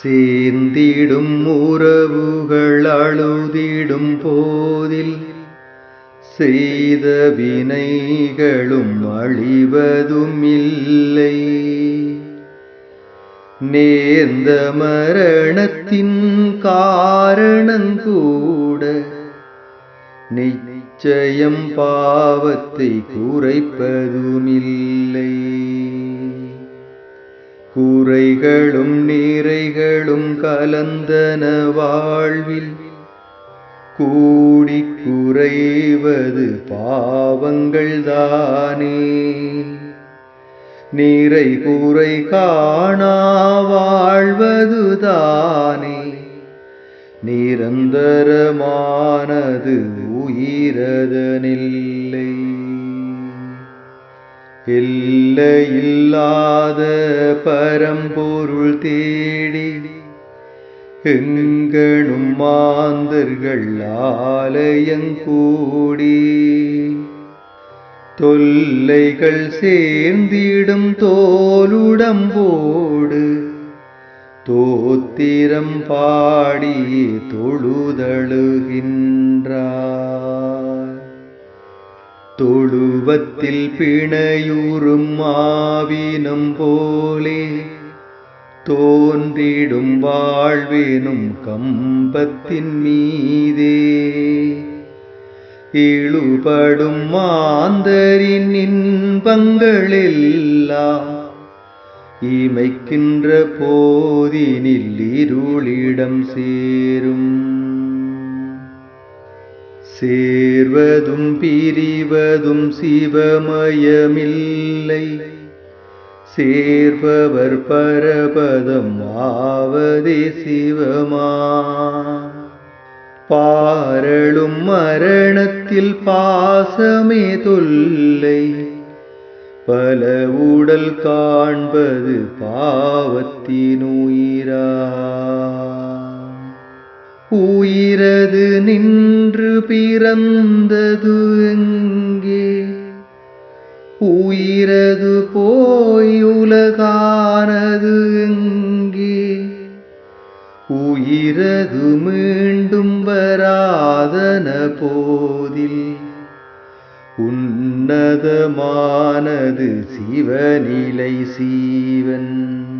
சேர்ந்திடும் உறவுகள் அழுதிடும் போதில் செய்த வினைகளும் அழிவதும் இல்லை நேர்ந்த மரணத்தின் காரணங்கூட நிச்சயம் பாவத்தை குறைப்பதும் குறைகளும் நிறைகளும் கலந்தன வாழ்வில். கூடி குறைவது பாவங்கள் தானே. நிறை குறை காணா வாழ்வது தானே. நிரந்தரமானது உயிரதனில்லை. எல்லையில்லாத பரம்பொருள் தேடி எங்கனும் மாந்தர்கள் ஆலயங்கூடி தொல்லைகள் சேர்ந்திடும் தோலுடம்போடு தோத்திரம் பாடி தொழுதழுகின்றார். தொழுவத்தில் பிணையூறும் ஆவினம் போலே தோன்றிடும் வாழ்வேனும் கம்பத்தின் மீதே. இழுபடும் மாந்தரின் இன்பங்களெல்லாம் இமைக்கின்ற போதினில் இருளிடம் சேரும். சேர்வதும் பிரிவதும் சிவமயமில்லை. சேர்பவர் பரபதம் ஆவதி சிவமா. பாரளும் மரணத்தில் பாசமே தொல்லை. பல உடல் காண்பது பாவத்தினுயிரா. உயிரது நின்று பிறந்தது எங்கே? உயிரது போய் உலகானது எங்கே உயிரது மீண்டும் வராதன போதில். உன்னதமானது சிவநிலை சீவன்.